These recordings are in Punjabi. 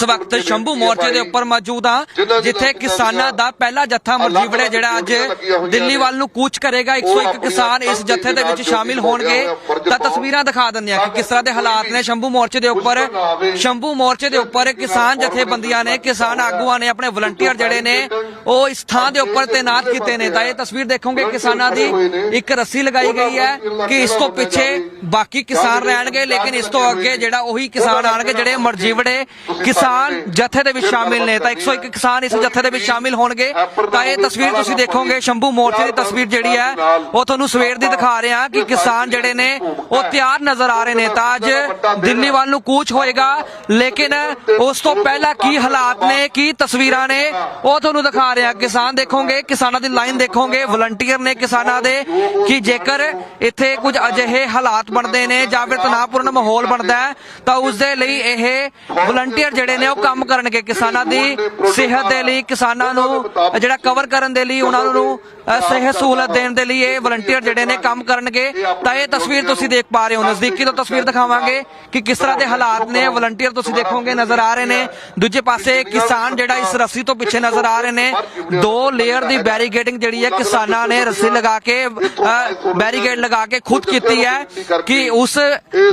ਇਸ ਵਕਤ ਸ਼ੰਭੂ ਮੋਰਚੇ ਦੇ ਉੱਪਰ ਮੌਜੂਦ ਹਾਂ ਜਿੱਥੇ ਕਿਸਾਨਾਂ ਦਾ ਪਹਿਲਾ ਜੱਥਾ ਮਰਜੀਵੜੇ ਜਿਹੜਾ ਅੱਜ ਦਿੱਲੀ ਵੱਲ ਨੂੰ ਕੂਚ ਕਰੇਗਾ 101 ਕਿਸਾਨ ਇਸ ਜੱਥੇ ਦੇ ਵਿੱਚ ਸ਼ਾਮਿਲ ਹੋਣਗੇ। ਤਾਂ ਤਸਵੀਰਾਂ ਦਿਖਾ ਦਿੰਦੇ ਆ ਕਿ ਕਿਸ ਤਰ੍ਹਾਂ ਦੇ ਹਾਲਾਤ ਨੇ ਸ਼ੰਭੂ ਮੋਰਚੇ ਦੇ ਉੱਪਰ। ਸ਼ੰਭੂ ਮੋਰਚੇ ਦੇ ਉੱਪਰ ਕਿਸਾਨ ਜਥੇਬੰਦੀਆਂ ਨੇ ਕਿਸਾਨ ਆਗੂਆਂ ਨੇ ਆਪਣੇ ਵਲੰਟੀਅਰ ਜਿਹੜੇ ਨੇ ਉਹ ਇਸ ਥਾਂ ਦੇ ਉੱਪਰ ਤਾਇਨਾਤ ਕੀਤੇ ਨੇ। ਤਾਂ ਇਹ ਤਸਵੀਰ ਦੇਖੋਗੇ ਕਿਸਾਨਾਂ ਦੀ ਇੱਕ ਰੱਸੀ ਲਗਾਈ ਗਈ ਹੈ ਕਿ ਇਸ ਤੋਂ ਪਿੱਛੇ ਬਾਕੀ ਕਿਸਾਨ ਰਹਿਣਗੇ ਲੇਕਿਨ ਇਸ ਤੋਂ ਅੱਗੇ ਜਿਹੜਾ ਉਹੀ ਕਿਸਾਨ ਆਣਗੇ ਜਿਹੜੇ ਮਰਜੀਵੜੇ ਕਿਸਾਨ ਜਥੇ ਦੇ ਵਿੱਚ ਸ਼ਾਮਿਲ ਨੇ। ਤਾਂ 101 ਕਿਸਾਨ ਇਸ ਜਥੇ ਦੇ ਵਿੱਚ ਸ਼ਾਮਿਲ ਹੋਣਗੇ। ਤਾਂ ਇਹ ਤਸਵੀਰ ਤੁਸੀਂ ਦੇਖੋਗੇ ਸ਼ੰਭੂ ਮੋਰਚੇ ਦੀ ਤਸਵੀਰ ਜਿਹੜੀ ਹੈ ਉਹ ਤੁਹਾਨੂੰ ਸਵੇਰ ਦੀ ਦਿਖਾ ਰਹੇ ਹਾਂ ਕਿ ਕਿਸਾਨ ਜਿਹੜੇ ਨੇ ਉਹ ਤਿਆਰ ਨਜ਼ਰ ਆ ਰਹੇ ਨੇ। ਤਾਂ ਅੱਜ ਦਿੱਲੀ ਵੱਲ ਨੂੰ ਕੂਚ ਹੋਏਗਾ ਲੇਕਿਨ ਉਸ ਤੋਂ ਪਹਿਲਾਂ ਕੀ ਹਾਲਾਤ ਨੇ ਕੀ ਤਸਵੀਰਾਂ ਨੇ ਉਹ ਤੁਹਾਨੂੰ ਦਿਖਾ ਰਹੇ ਹਾਂ। ਕਿਸਾਨ ਦੇਖੋਗੇ ਕਿਸਾਨਾਂ ਦੀ ਲਾਈਨ ਦੇਖੋਗੇ ਵਲੰਟੀਅਰ ਨੇ ਕਿਸਾਨਾਂ ਦੇ ਕਿ ਜੇਕਰ ਇੱਥੇ ਕੁਝ ਅਜਿਹੇ ਹਾਲਾਤ ਬਣਦੇ ਨੇ ਜਾਂ ਫਿਰ ਤਣਾਅਪੂਰਨ ਮਾਹੌਲ ਬਣਦਾ ਹੈ ਤਾਂ ਉਸ ਦੇ ਲਈ ਇਹ ਵਲੰਟੀਅਰ ਜਿਹੜੇ ਨੇ ਉਹ ਕੰਮ ਕਰਨਗੇ ਕਿਸਾਨਾਂ ਦੀ ਸਿਹਤ ਦੇ ਲਈ, ਕਿਸਾਨਾਂ ਨੂੰ ਜਿਹੜਾ ਕਵਰ ਕਰਨ ਦੇ ਲਈ, ਉਹਨਾਂ ਨੂੰ ਸਿਹਤ ਸਹੂਲਤ ਦੇਣ ਦੇ ਲਈ ਇਹ ਵਲੰਟੀਅਰ ਜਿਹੜੇ ਨੇ ਕੰਮ ਕਰਨਗੇ। ਤਾਂ ਇਹ ਤਸਵੀਰ ਤੁਸੀਂ ਦੇਖ ਪਾ ਰਹੇ ਹੋ, ਨਜ਼ਦੀਕੀ ਤੋਂ ਤਸਵੀਰ ਦਿਖਾਵਾਂਗੇ ਕਿ ਕਿਸ ਤਰ੍ਹਾਂ ਦੇ ਹਾਲਾਤ ਨੇ। ਵਲੰਟੀਅਰ ਤੁਸੀਂ ਦੇਖੋਗੇ, ਨਜ਼ਰ ਆ ਰਹੇ ਨੇ। ਦੂਜੇ ਪਾਸੇ ਕਿਸਾਨ ਜਿਹੜਾ ਇਸ ਰੱਸੀ ਤੋਂ ਪਿੱਛੇ ਨਜ਼ਰ ਆ ਰਹੇ ਨੇ, ਦੋ ਲੇਅਰ ਦੀ ਬੈਰੀਕੇਡਿੰਗ ਜਿਹੜੀ ਹੈ ਕਿਸਾਨਾਂ ਨੇ ਰੱਸੀ ਲਗਾ ਕੇ ਬੈਰੀਕੇਡ ਲਗਾ ਕੇ ਖੁਦ ਕੀਤੀ ਹੈ ਕਿ ਉਸ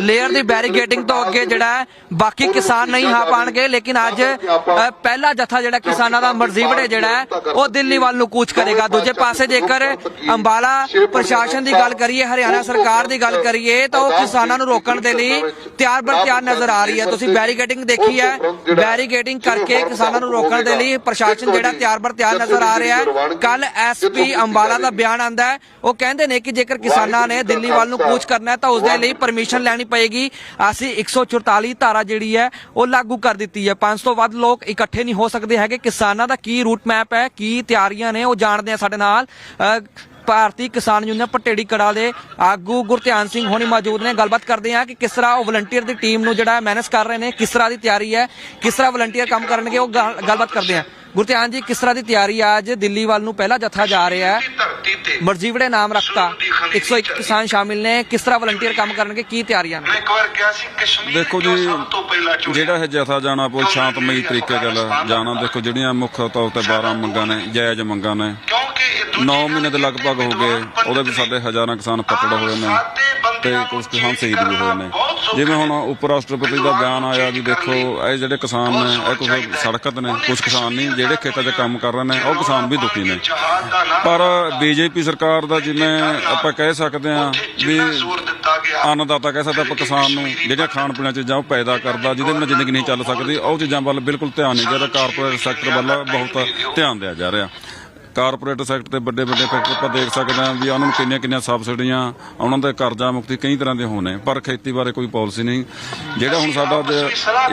ਲੇਅਰ ਦੀ ਬੈਰੀਕੇਡਿੰਗ ਤੋਂ ਅੱਗੇ ਜਿਹੜਾ ਬਾਕੀ ਕਿਸਾਨ ਨਹੀਂ ਆ ਪਾਣਗੇ। ਲੇਕਿਨ ਅੱਜ ਪਹਿਲਾ ਜਥਾ ਜਿਹੜਾ ਕਿਸਾਨਾਂ ਦਾ ਮਰਜ਼ੀਵੜੇ ਜਿਹੜਾ ਉਹ ਦਿੱਲੀ ਵੱਲ ਨੂੰ ਕੂਚ ਕਰੇਗਾ। ਦੂਜੇ ਪਾਸੇ ਜੇਕਰ ਅੰਬਾਲਾ ਪ੍ਰਸ਼ਾਸਨ ਦੀ ਗੱਲ ਕਰੀਏ ਹਰਿਆਣਾ ਸਰਕਾਰ ਦੀ ਗੱਲ ਕਰੀਏ ਤਾਂ ਉਹ ਕਿਸਾਨਾਂ ਨੂੰ ਰੋਕਣ ਦੇ ਲਈ ਤਿਆਰ ਬਰ ਤਿਆਰ ਨਜ਼ਰ ਆ ਰਹੀ ਹੈ। ਤੁਸੀਂ ਬੈਰੀਕੇਡਿੰਗ ਦੇਖੀ ਹੈ। ਬੈਰੀਕੇਡਿੰਗ ਕਰਕੇ ਕਿਸਾਨਾਂ ਨੂੰ ਰੋਕਣ ਦੇ ਲਈ ਪ੍ਰਸ਼ਾਸਨ ਜਿਹੜਾ ਤਿਆਰ ਬਰ ਤਿਆਰ ਨਜ਼ਰ ਆ ਰਿਹਾ ਹੈ। ਕੱਲ ਐਸਪੀ ਅੰਬਾਲਾ ਦਾ ਬਿਆਨ ਆਂਦਾ ਹੈ। ਉਹ ਕਹਿੰਦੇ ਨੇ ਕਿ ਜੇਕਰ ਕਿਸਾਨਾਂ ਨੇ ਦਿੱਲੀ ਵੱਲ ਨੂੰ ਕੂਚ ਕਰਨਾ ਹੈ ਤਾਂ ਉਸ ਦੇ ਲਈ ਪਰਮਿਸ਼ਨ ਲੈਣੀ ਪਏਗੀ। ਅਸੀਂ 144 ਧਾਰਾ ਜਿਹੜੀ ਹੈ ਉਹ ਲਾਗੂ ਕਰ ਦਿੱਤੀ ਹੈ। 500 ਤੋਂ ਵੱਧ ਲੋਕ ਇਕੱਠੇ ਨਹੀਂ ਹੋ ਸਕਦੇ ਹੈਗੇ। ਕਿਸਾਨਾਂ ਦਾ ਕੀ ਰੂਟ ਮੈਪ ਹੈ ਕੀ ਤਿਆਰੀਆਂ ਨੇ ਉਹ ਜਾਣਦੇ ਆ ਸਾਡੇ ਨਾਲ। ਅਹ, ਭਾਰਤੀ ਕਿਸਾਨ ਯੂਨੀਅਨ ਪਟੇੜੀ ਕੜਾ ਦੇ ਆਗੂ ਗੁਰਧਿਆਨ ਸਿੰਘ ਹੋਣੀ ਮੌਜੂਦ ਨੇ। ਗੱਲਬਾਤ ਕਰਦੇ ਆ ਕਿ ਕਿਸ ਤਰ੍ਹਾਂ ਉਹ ਵਲੰਟੀਅਰ ਦੀ ਟੀਮ ਨੂੰ ਜਿਹੜਾ ਮੈਨੇਜ ਕਰ ਰਹੇ ਨੇ ਕਿਸ ਤਰ੍ਹਾਂ ਦੀ ਤਿਆਰੀ ਹੈ ਕਿਸ ਤਰ੍ਹਾਂ ਵਲੰਟੀਅਰ ਕੰਮ ਕਰਨਗੇ ਉਹ ਗੱਲ- ਗੱਲਬਾਤ ਕਰਦੇ ਆ ਗੁਰਧਿਆਨ ਜੀ ਕਿਸ ਤਰ੍ਹਾਂ ਦੀ ਤਿਆਰੀ ਆ ਅੱਜ ਦਿੱਲੀ ਵੱਲ ਨੂੰ ਪਹਿਲਾ ਜਥਾ ਜਾ ਰਿਹਾ ਹੈ। ਮਰਜੀਵੜੇ ਨਾਮ ਰੱਖਤਾ। 101 ਕਿਸਾਨ ਸ਼ਾਮਿਲ ਨੇ। ਕਿਸ ਤਰ੍ਹਾਂ ਵਲੰਟੀਅਰ ਕੰਮ ਕਰਨਗੇ? ਕੀ ਤਿਆਰੀਆਂ ਨੇ? ਮੈਂ ਇੱਕ ਵਾਰ ਕਿਹਾ ਸੀ ਕਸ਼ਮੀਰ ਦੇਖੋ ਜੋ। ਜਿਹੜਾ ਇਹ ਜਥਾ ਜਾਣਾ ਬਹੁਤ ਸ਼ਾਂਤਮਈ ਤਰੀਕੇ ਨਾਲ ਜਾਣਾ ਦੇਖੋ ਜਿਹੜੀਆਂ ਮੁੱਖ ਤੌਰ ਤੇ 12 ਮੰਗਾਂ ਨੇ ਜਾਇਜ਼ ਮੰਗਾਂ ਨੇ। 9 ਮਹੀਨੇ ਦੇ ਲਗਭਗ ਹੋ ਗਏ। ਉਹਦੇ ਵੀ ਸਾਡੇ ਹਜ਼ਾਰਾਂ ਕਿਸਾਨ ਪਕੜ ਹੋਏ ਨੇ ਤੇ ਕੁਝ ਕਿਸਾਨ ਸ਼ਹੀਦ ਵੀ ਹੋਏ ਨੇ। ਜਿਵੇਂ ਹੁਣ ਉਪ ਰਾਸ਼ਟਰਪਤੀ ਦਾ ਬਿਆਨ ਆਇਆ ਵੀ ਦੇਖੋ, ਇਹ ਜਿਹੜੇ ਕਿਸਾਨ ਨੇ, ਇਹ ਕੁਝ ਸੜਕਾਂ ਤੇ ਨੇ, ਕੁਝ ਕਿਸਾਨ ਨਹੀਂ, ਜਿਹੜੇ ਖੇਤਾਂ 'ਚ ਕੰਮ ਕਰ ਰਹੇ ਨੇ, ਉਹ ਕਿਸਾਨ ਵੀ ਦੁਖੀ ਨੇ। ਜਹਾਦ ਦਾ ਨਾਮ ਪਰ ਬੀਜੇਪੀ ਸਰਕਾਰ ਦਾ ਜਿਵੇਂ ਆਪਾਂ ਕਹਿ ਸਕਦੇ ਹਾਂ ਵੀ ਅੰਨਦਾਤਾ ਕਹਿ ਸਕਦਾ ਆਪਾਂ ਕਿਸਾਨ ਨੂੰ, ਜਿਹੜੀਆਂ ਖਾਣ ਪੀਣ ਚੀਜ਼ਾਂ ਉਹ ਪੈਦਾ ਕਰਦਾ, ਜਿਹਦੇ ਨਾਲ ਜ਼ਿੰਦਗੀ ਨਹੀਂ ਚੱਲ ਸਕਦੀ, ਉਹ ਚੀਜ਼ਾਂ ਵੱਲ ਬਿਲਕੁਲ ਧਿਆਨ ਨਹੀਂ ਜਿਹੜਾ ਕਾਰਪੋਰੇਟ ਸੈਕਟਰ ਵੱਲ ਬਹੁਤ ਧਿਆਨ ਦਿਆ ਜਾ ਰਿਹਾ। ਕਾਰਪੋਰੇਟ ਸੈਕਟਰ ਤੇ ਵੱਡੇ ਵੱਡੇ ਫੈਕਟਰੀ ਆਪਾਂ ਦੇਖ ਸਕਦੇ ਹਾਂ ਵੀ ਉਹਨਾਂ ਨੂੰ ਕਿੰਨੀਆਂ ਕਿੰਨੀਆਂ ਸਬਸਿਡੀਆਂ ਉਹਨਾਂ ਦੇ ਕਰਜ਼ਾ ਮੁਕਤੀ ਕਈ ਤਰ੍ਹਾਂ ਦੇ ਹੋਣੇ, ਪਰ ਖੇਤੀ ਬਾਰੇ ਕੋਈ ਪਾਲਿਸੀ ਨਹੀਂ। ਜਿਹੜਾ ਹੁਣ ਸਾਡਾ ਅੱਜ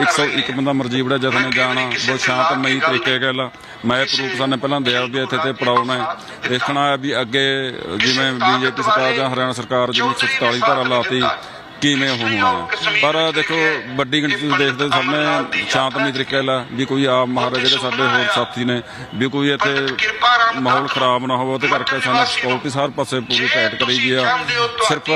101 ਬੰਦਾ ਮਰਜੀਵੜਾ ਜਥਾ ਨੇ ਜਾਣਾ, ਬਹੁਤ ਸ਼ਾਂਤਮਈ ਤਰੀਕੇ ਨਾਲ ਮੈਂ ਪ੍ਰੂਫ ਸਾਨੂੰ ਪਹਿਲਾਂ ਦਿਆ ਵੀ ਇੱਥੇ ਤੇ ਪੜਾਉਣਾ ਹੈ ਦੇਖਣਾ ਹੈ ਵੀ ਅੱਗੇ ਜਿਵੇਂ ਬੀਜੇਪੀ ਸਰਕਾਰ ਜਾਂ ਹਰਿਆਣਾ ਸਰਕਾਰ ਜਿਵੇਂ 47 ਧਾਰਾ ਲਾਤੀ ਕਿਵੇਂ ਉਹ ਹੋਣਾ ਹੈ। ਪਰ ਦੇਖੋ, ਵੱਡੀ ਗਿਣਤੀ ਤੁਸੀਂ ਦੇਖਦੇ ਸਾਹਮਣੇ ਸ਼ਾਂਤਮਈ ਤਰੀਕੇ ਨਾਲ ਵੀ ਕੋਈ ਆਪ ਮਹਾਰਾਜ ਜਿਹੜੇ ਸਾਡੇ ਹੋਰ ਸਾਥੀ ਨੇ, ਵੀ ਕੋਈ ਇੱਥੇ ਮਾਹੌਲ ਖਰਾਬ ਨਾ ਹੋਵੇ, ਉਹਦੇ ਕਰਕੇ ਸਾਨੂੰ ਸਿਕਿਉਰਿਟੀ ਸਾਰ ਪਾਸੇ ਪੂਰੀ ਟਾਈਟ ਕਰੀ ਗਈ ਆ। ਸਿਰਫ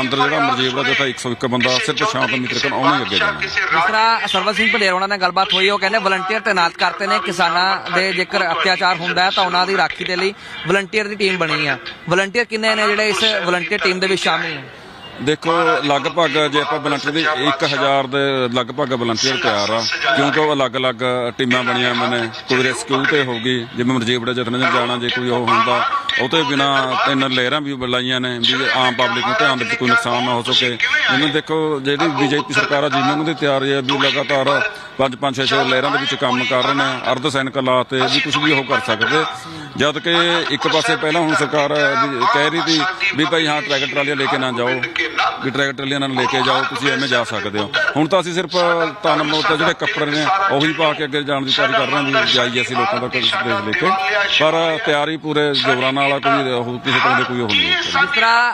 ਅੰਦਰ ਜਿਹੜਾ ਮਰਜੀਬ ਦਾ ਜਿਹੜਾ 101 ਬੰਦਾ, ਸਿਰਫ ਸ਼ਾਂਤਮਈ ਤਰੀਕੇ ਨਾਲ ਆਉਣਾ ਅੱਗੇ ਜਾਣਾ। ਕਿਸੇ ਜਿਸ ਤਰ੍ਹਾਂ ਸਰਵਨ ਸਿੰਘ ਭਲੇਰ ਉਹਨਾਂ ਨਾਲ ਗੱਲਬਾਤ ਹੋਈ, ਉਹ ਕਹਿੰਦੇ ਵਲੰਟੀਅਰ ਤਾਇਨਾਤ ਕਰਤੇ ਨੇ, ਕਿਸਾਨਾਂ ਦੇ ਜੇਕਰ ਅਤਿਆਚਾਰ ਹੁੰਦਾ ਹੈ ਤਾਂ ਉਹਨਾਂ ਦੀ ਰਾਖੀ ਦੇ ਲਈ ਵਲੰਟੀਅਰ ਦੀ ਟੀਮ ਬਣੀ ਆ। ਵਲੰਟੀਅਰ ਕਿੰਨੇ ਨੇ ਜਿਹੜੇ ਇਸ ਵਲੰਟੀਅਰ ਟੀਮ ਦੇ ਵਿੱਚ ਸ਼ਾਮਿਲ ਨੇ? ਦੇਖੋ, ਲਗਭਗ ਜੇ ਆਪਾਂ ਵਲੰਟੀਅਰ ਦੀ 1000 ਦੇ ਲਗਭਗ ਵਲੰਟੀਅਰ ਤਿਆਰ ਆ, ਕਿਉਂਕਿ ਉਹ ਅਲੱਗ-ਅਲੱਗ ਟੀਮਾਂ ਬਣੀਆਂ ਹੋਈਆਂ ਨੇ। ਕੋਈ ਰੈਸਕਿਊ ਤੇ ਹੋਗੀ ਜਿਵੇਂ ਮਰਜੀਬੜਾ ਜਤਨ ਜਾਣਾ, ਜੇ ਕੋਈ ਉਹ ਹੁੰਦਾ, ਉਹ ਤੇ ਬਿਨਾ ਤਿੰਨ ਲੇਅਰਾਂ ਵੀ ਬੁਲਾਈਆਂ ਨੇ, ਵੀ ਆਮ ਪਬਲਿਕ ਨੂੰ ਧਿਆਨ ਦੇ ਵਿੱਚ ਕੋਈ ਨੁਕਸਾਨ ਨਾ ਹੋ ਸਕੇ। ਇਹਨੂੰ ਦੇਖੋ, ਜਿਹੜੀ ਬੀਜੇਪੀ ਸਰਕਾਰ ਆ, ਜਿਵੇਂ ਉਹਨਾਂ ਦੀ ਤਿਆਰੀ ਹੈ ਵੀ ਲਗਾਤਾਰ ਪੰਜ ਪੰਜ ਛੇ ਛੇ ਲਹਿਰਾਂ ਦੇ ਵਿੱਚ ਕੰਮ ਕਰ ਰਹੇ ਨੇ, ਅਰਧ ਸੈਨਿਕ ਲਾ ਤੇ ਵੀ ਕੁਝ ਵੀ ਉਹ ਕਰ ਸਕਦੇ। ਜਦ ਕਿ ਇੱਕ ਪਾਸੇ ਪਹਿਲਾਂ ਹੁਣ ਸਰਕਾਰ ਕਹਿ ਰਹੀ ਸੀ ਵੀ ਭਾਈ ਹਾਂ, ਟਰੈਕਟਰ ਟਰਾਲੀਆਂ ਲੈ ਕੇ ਨਾ ਜਾਓ, ਵੀ ਟਰੈਕਟਰ ਟਰਾਲੀਆਂ ਨਾਲ ਲੈ ਕੇ ਜਾਓ, ਤੁਸੀਂ ਐਵੇਂ ਜਾ ਸਕਦੇ ਹੋ। ਹੁਣ ਤਾਂ ਅਸੀਂ ਸਿਰਫ ਤਨ ਮੋਟਾ ਜਿਹੜੇ ਕੱਪੜੇ ਨੇ, ਉਹੀ ਪਾ ਕੇ ਅੱਗੇ ਜਾਣ ਦੀ ਤਿਆਰੀ ਕਰ ਰਹੇ ਹਾਂ ਵੀ ਜਾਈਏ ਅਸੀਂ ਲੋਕਾਂ ਦਾ ਕੋਈ ਸੰਦੇਸ਼ ਲੈ ਕੇ। ਪਰ ਤਿਆਰੀ ਪੂਰੇ ਜ਼ੋਰਾਂ ਨਾਲ ਕੋਈ ਉਹ ਕਿਸੇ ਤਰ੍ਹਾਂ ਦੇ ਕੋਈ ਉਹ ਨਹੀਂ ਹੈ। ਜਿਸ ਤਰ੍ਹਾਂ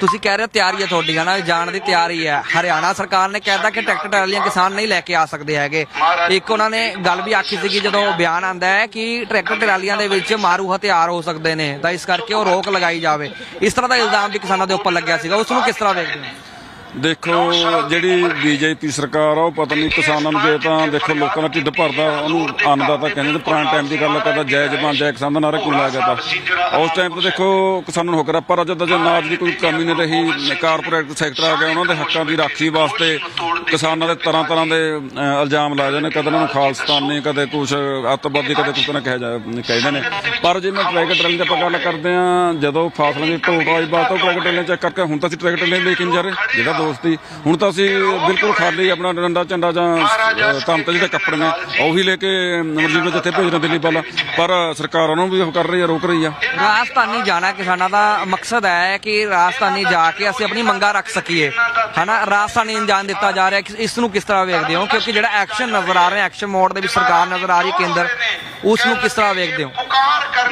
ਤੁਸੀਂ ਕਹਿ ਰਹੇ ਹੋ ਤਿਆਰੀ ਹੈ ਤੁਹਾਡੀ, ਹਨਾ? ਜਾਣ ਦੀ ਤਿਆਰੀ ਹੈ। ਹਰਿਆਣਾ ਸਰਕਾਰ ਨੇ ਕਹਿਤਾ ਕਿ ਟਰੈਕਟਰ ਟਰਾਲੀਆਂ ਕਿਸਾਨ ਨਹੀਂ ਲੈ ਕੇ ਆ ਸਕਦੇ ਹੈਗੇ। ਇੱਕ ਉਹਨਾਂ ਨੇ ਗੱਲ ਵੀ ਆਖੀ ਸੀਗੀ, ਜਦੋਂ ਬਿਆਨ ਆਂਦਾ ਹੈ ਕਿ ਟਰੈਕਟਰ ਟਰਾਲੀਆਂ ਦੇ ਵਿੱਚ ਮਾਰੂ ਹਥਿਆਰ ਹੋ ਸਕਦੇ ਨੇ, ਤਾਂ ਇਸ ਕਰਕੇ ਉਹ ਰੋਕ ਲਗਾਈ ਜਾਵੇ। ਇਸ ਤਰ੍ਹਾਂ ਦਾ ਇਲਜ਼ਾਮ ਵੀ ਕਿਸਾਨਾਂ ਦੇ ਉੱਪਰ ਲੱਗਿਆ ਸੀਗਾ। ਉਸ ਨੂੰ ਕਿਸ ਤਰ੍ਹਾਂ ਵੇਖਦੇ ਹੋ? ਦੇਖੋ, ਜਿਹੜੀ ਬੀਜੇਪੀ ਸਰਕਾਰ ਆ, ਉਹ ਪਤਾ ਨਹੀਂ ਕਿਸਾਨਾਂ ਨੂੰ ਜੇ ਤਾਂ ਦੇਖੋ ਲੋਕਾਂ ਦਾ ਢਿੱਡ ਭਰਦਾ, ਉਹਨੂੰ ਅੰਨਦਾਤਾ ਕਹਿੰਦੇ ਤੇ ਪੁਰਾਣੇ ਟਾਈਮ ਦੀ ਗੱਲ ਕਰਦਾ, ਜੈ ਜਵਾਨ, ਜੈ ਕਿਸਾਨ ਦਾ ਨਾਰਾ ਕਿਉਂ ਲਾਇਆ ਗਿਆ ਉਸ ਟਾਈਮ ਤੇ ਦੇਖੋ, ਕਿਸਾਨਾਂ ਨੂੰ ਹੁਕਰਾ, ਪਰ ਜਦੋਂ ਜੇ ਅਨਾਜ ਦੀ ਕੋਈ ਕਮੀ ਨਹੀਂ ਰਹੀ ਕਾਰਪੋਰੇਟ ਸੈਕਟਰ ਆ ਗਿਆ ਉਹਨਾਂ ਦੇ ਹੱਕਾਂ ਦੀ ਰਾਖੀ ਵਾਸਤੇ ਕਿਸਾਨਾਂ ਦੇ ਤਰ੍ਹਾਂ ਤਰ੍ਹਾਂ ਦੇ ਇਲਜ਼ਾਮ ਲਾਏ ਜਾਂਦੇ ਕਦੇ ਉਹਨਾਂ ਨੂੰ ਖਾਲਸਤਾਨੀ ਕਦੇ ਕੁਛ ਅੱਤਵਾਦੀ, ਕਦੇ ਕੁਛ ਨਾ ਕਹਿ ਜਾ, ਕਹਿੰਦੇ ਨੇ। ਪਰ ਜੇ ਮੈਂ ਟਰੈਕਟਰ ਟਰੈਲ ਦੀ ਆਪਾਂ ਗੱਲ ਕਰਦੇ ਆ ਜਦੋਂ ਫਾਸਲਾਂ ਦੀ ਢੋਟ ਵਾਲੀ ਬਾਤ ਉਹ ਟਰੈਕਟਰ ਟਰੈਲ ਚੈੱਕ ਕਰਕੇ, ਹੁਣ ਤਾਂ ਅਸੀਂ ਟਰੈਕਟਰ ਟਰੈਲ ਲੈ ਕੇ ਨਹੀਂ ਜਾ ਰਹੇ, ਜਿਹੜਾ ਦੋਸਤੀ। ਹੁਣ ਤਾਂ ਅਸੀਂ ਬਿਲਕੁਲ ਖਾਲੀ ਆਪਣਾ ਡੰਡਾ ਝੰਡਾ ਜਾਂ ਅਹ, ਜਿਹੜੇ ਕੱਪੜੇ ਨੇ ਉਹੀ ਲੈ ਕੇ ਅਮਰਜੀਤ ਜਿੱਥੇ ਭੇਜਣਾ ਦਿੱਲੀ ਵਾਲਾ। ਪਰ ਸਰਕਾਰ ਉਹਨੂੰ ਵੀ ਉਹ ਕਰ ਰਹੀ ਆ ਰੋਕ ਰਹੀ ਆ। ਰਾਜਸਥਾਨੀ ਜਾਣਾ ਕਿਸਾਨਾਂ ਦਾ ਮਕਸਦ ਹੈ ਕਿ ਰਾਜਸਥਾਨੀ ਜਾ ਕੇ ਅਸੀਂ ਆਪਣੀ ਮੰਗਾਂ ਰੱਖ ਸਕੀਏ। ਹਨਾ ਰਾਜਸਥਾਨੀ ਜਾਣ ਦਿੱਤਾ ਜਾ ਰਿਹਾ ਕਿ ਇਸ ਨੂੰ ਕਿਸ ਤਰ੍ਹਾਂ ਵੇਖਦੇ ਹੋ? ਕਿਉਂਕਿ ਜਿਹੜਾ ਐਕਸ਼ਨ ਨਜ਼ਰ ਆ ਰਿਹਾ ਐਕਸ਼ਨ ਮੋਡ ਦੇ ਵਿੱਚ ਸਰਕਾਰ ਨਜ਼ਰ ਆ ਰਹੀ ਕੇਂਦਰ ਉਸ ਨੂੰ ਕਿਸ ਤਰ੍ਹਾਂ ਵੇਖਦੇ ਹੋ?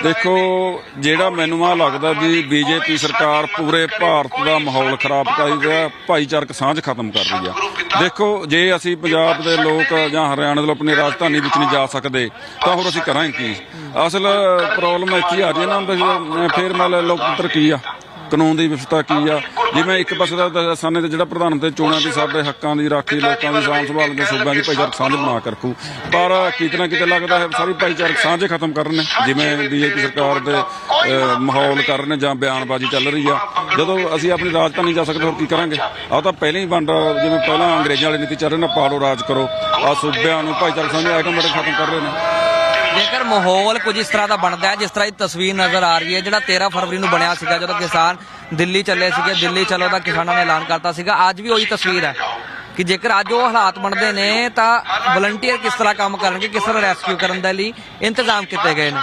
ਦੇਖੋ ਜਿਹੜਾ ਮੈਨੂੰ ਆ ਲੱਗਦਾ ਵੀ ਬੀਜੇਪੀ ਸਰਕਾਰ ਪੂਰੇ ਭਾਰਤ ਦਾ ਮਾਹੌਲ ਖਰਾਬ ਕਰ ਰਹੀ ਹੈ ਭਾਈਚਾਰਕ ਸਾਂਝ ਖਤਮ ਕਰ ਰਹੀ ਆ ਦੇਖੋ ਜੇ ਅਸੀਂ ਪੰਜਾਬ ਦੇ ਲੋਕ ਜਾਂ ਹਰਿਆਣਾ ਦੇ ਲੋਕ ਆਪਣੀ ਰਾਜਧਾਨੀ ਵਿੱਚ ਨਹੀਂ ਜਾ ਸਕਦੇ ਤਾਂ ਹੋਰ ਅਸੀਂ ਕਰਾਂਗੇ ਕੀ ਅਸਲ ਪ੍ਰੋਬਲਮ ਇੱਥੇ ਆ ਰਹੀ ਹੈ ਨਾ ਫਿਰ ਮਤਲਬ ਲੋਕਤੰਤਰ ਕੀ ਆ ਕਾਨੂੰਨ ਦੀ ਵਿਵਸਥਾ ਕੀ ਆ? ਜਿਵੇਂ ਇੱਕ ਪਾਸੇ ਦਾ ਸਾਨੇ ਤੇ ਜਿਹੜਾ ਪ੍ਰਧਾਨ ਮੰਤਰੀ ਚੋਣਾਂ ਦੀ ਸਾਡੇ ਹੱਕਾਂ ਦੀ ਰਾਖੀ, ਲੋਕਾਂ ਦੀ ਸਾਂਭ ਸੰਭਾਲ ਦੇ ਸੂਬਿਆਂ ਦੀ ਭਾਈਚਾਰਕ ਸਾਂਝ ਬਣਾ ਕੇ ਰੱਖੂ। ਪਰ ਕਿਤੇ ਨਾ ਕਿਤੇ ਲੱਗਦਾ ਹੈ ਸਾਰੀ ਭਾਈਚਾਰਕ ਸਾਂਝੇ ਖਤਮ ਕਰਨ ਨੇ। ਜਿਵੇਂ ਬੀਜੇਪੀ ਸਰਕਾਰ ਦੇ ਮਾਹੌਲ ਕਰ ਰਹੇ ਨੇ ਜਾਂ ਬਿਆਨਬਾਜ਼ੀ ਚੱਲ ਰਹੀ ਆ। ਜਦੋਂ ਅਸੀਂ ਆਪਣੀ ਰਾਜਧਾਨੀ ਜਾ ਸਕਦੇ, ਹੋਰ ਕੀ ਕਰਾਂਗੇ? ਆ ਤਾਂ ਪਹਿਲਾਂ ਹੀ ਵੰਡ, ਜਿਵੇਂ ਪਹਿਲਾਂ ਅੰਗਰੇਜ਼ਾਂ ਵਾਲੀ ਨੀਤੀ ਚੱਲ ਰਹੀ ਨਾ ਪਾੜੋ ਰਾਜ ਕਰੋ। ਆ ਸੂਬਿਆਂ ਨੂੰ ਭਾਈਚਾਰਕ ਸਾਂਝੇ ਆਟੋਮੈਟਿਕ ਖਤਮ ਕਰ ਰਹੇ ਨੇ। ਜੇਕਰ ਮਾਹੌਲ ਕੁਝ ਇਸ ਤਰ੍ਹਾਂ ਦਾ ਬਣਦਾ ਹੈ, ਜਿਸ ਤਰ੍ਹਾਂ ਦੀ ਤਸਵੀਰ ਨਜ਼ਰ ਆ ਰਹੀ ਹੈ, ਜਿਹੜਾ 13 ਫਰਵਰੀ ਨੂੰ ਬਣਿਆ ਸੀਗਾ, ਜਦੋਂ ਕਿਸਾਨ ਦਿੱਲੀ ਚੱਲੇ ਸੀਗੇ, ਦਿੱਲੀ ਚਲੋ ਦਾ ਕਿਸਾਨਾਂ ਨੇ ਐਲਾਨ ਕਰਤਾ ਸੀਗਾ, ਅੱਜ ਵੀ ਉਹੀ ਤਸਵੀਰ ਹੈ ਕਿ ਜੇਕਰ ਅੱਜ ਉਹ ਹਾਲਾਤ ਬਣਦੇ ਨੇ, ਤਾਂ ਵਲੰਟੀਅਰ ਕਿਸ ਤਰ੍ਹਾਂ ਕੰਮ ਕਰਨਗੇ, ਕਿਸ ਤਰ੍ਹਾਂ ਰੈਸਕਿਊ ਕਰਨ ਦੇ ਲਈ ਇੰਤਜ਼ਾਮ ਕੀਤੇ ਗਏ ਨੇ?